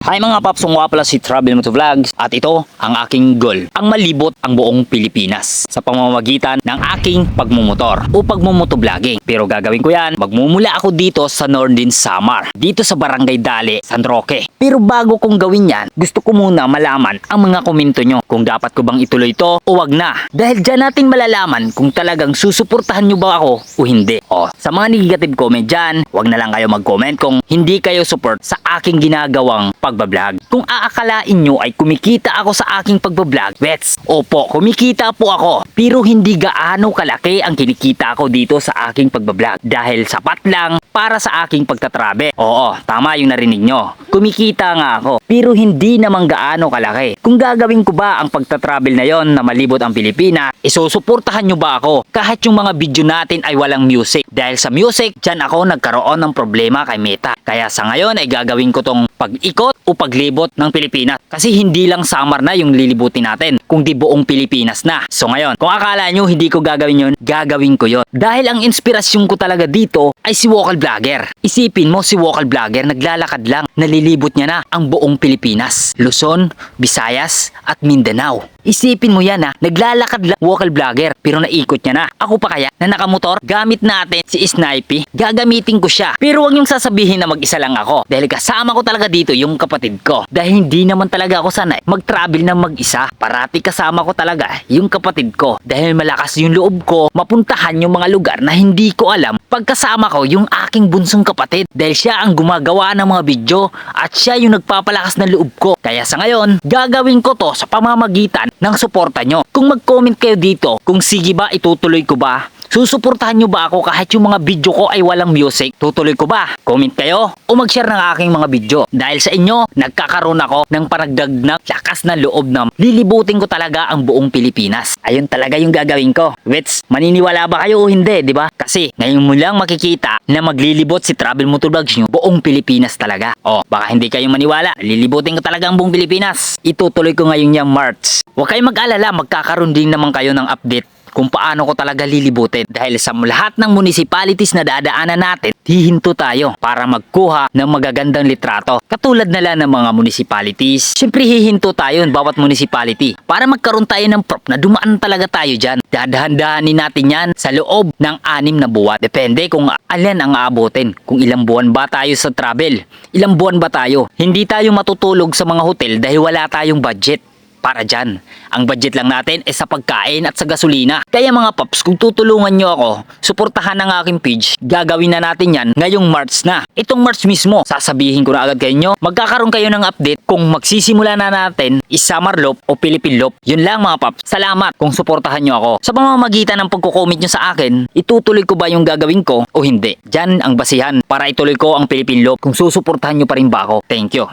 Hi mga paps, nga pala si Travel Moto Vlogs at ito ang aking goal, ang malibot ang buong Pilipinas sa pamamagitan ng aking pagmumotor o pagmumotovlogging. Pero gagawin ko yan, magmumula ako dito sa Northern Samar, dito sa Barangay Dali, San Roque. Pero bago kong gawin yan, gusto ko muna malaman ang mga komento nyo kung dapat ko bang ituloy to o wag na. Dahil dyan natin malalaman kung talagang susuportahan nyo ba ako o hindi. O, sa mga negative comment dyan, wag na lang kayo mag-comment kung hindi kayo support sa aking ginagawang pagbablog. Kung aakalain nyo ay kumikita ako sa aking pagbablog, bets, opo, kumikita po ako. Pero hindi gaano kalaki ang kinikita ko dito sa aking pagbablog. Dahil sapat lang para sa aking pagtatrabe. Oo, tama yung narinig nyo. Kumikita nga ako, pero hindi naman gaano kalaki. Kung gagawin ko ba ang pagtatravel na yon na malibot ang Pilipinas, isusuportahan nyo ba ako kahit yung mga video natin ay walang music? Dahil sa music, dyan ako nagkaroon ng problema kay Meta. Kaya sa ngayon ay gagawin ko tong pag-ikot o paglibot ng Pilipinas. Kasi hindi lang Samar na yung lilibutin natin, kundi buong Pilipinas na. So ngayon, kung akala nyo hindi ko gagawin yun, gagawin ko yun. Dahil ang inspirasyon ko talaga dito ay si Wokal Vlogger. Isipin mo si Wokal Vlogger naglalakad lang, nalilibot niya na ang buong Pilipinas. Luzon, Visayas at Mindanao. Isipin mo yan ha, naglalakad lang Wokal Vlogger pero naikot niya na. Ako pa kaya na nakamotor, gamit natin si Snipey, gagamitin ko siya. Pero huwag yung sasabihin na mag-isa lang ako dahil kasama ko talaga dito yung kapatid ko. Dahil hindi naman talaga ako sanay mag-travel na mag-isa. Parati kasama ko talaga yung kapatid ko dahil malakas yung loob ko mapuntahan yung mga lugar na hindi ko alam pagkasama ko yung aking bunsong kapatid dahil siya ang gumagawa ng mga video at siya yung nagpapalakas ng loob ko. Kaya sa ngayon, gagawin ko to sa pamamagitan ng suporta nyo. Kung mag-comment kayo dito, kung sige ba itutuloy ko ba, Susuportahan nyo ba ako kahit yung mga video ko ay walang music? Tutuloy ko ba? Comment kayo o mag-share ng aking mga video. Dahil sa inyo, nagkakaroon ako ng paragdag na lakas na loob na lilibutin ko talaga ang buong Pilipinas. Ayun talaga yung gagawin ko. Wits, maniniwala ba kayo o hindi, di ba? Kasi ngayon mo lang makikita na maglilibot si Travel Motovlogs nyo buong Pilipinas talaga. O, baka hindi kayo maniwala. Lilibutin ko talaga ang buong Pilipinas. Itutuloy ko ngayon yung March. Huwag kayong mag-alala, magkakaroon din naman kayo ng update kung paano ko talaga lilibutin. Dahil sa lahat ng municipalities na dadaanan natin, hihinto tayo para magkuha ng magagandang litrato. Katulad na lang ng mga municipalities. Siyempre hihinto tayo ng bawat municipality para magkaroon tayo ng prop na dumaan talaga tayo dyan. Dadahan-dahanin natin yan sa loob ng anim na buwan. Depende kung alin ang aabotin. Kung ilang buwan ba tayo sa travel. Ilang buwan ba tayo. Hindi tayo matutulog sa mga hotel dahil wala tayong budget para dyan. Ang budget lang natin ay sa pagkain at sa gasolina. Kaya mga paps, kung tutulungan nyo ako, suportahan ang aking page, gagawin na natin yan ngayong March na. Itong March mismo, sasabihin ko na agad kayo nyo, magkakaroon kayo ng update kung magsisimula na natin is Summer Loop o Philippine Loop. Yun lang mga paps, salamat kung suportahan nyo ako. Sa pamamagitan ng pagko-comment nyo sa akin, itutuloy ko ba yung gagawin ko o hindi? Dyan ang basihan para ituloy ko ang Philippine Loop kung susuportahan nyo pa rin ba ako. Thank you.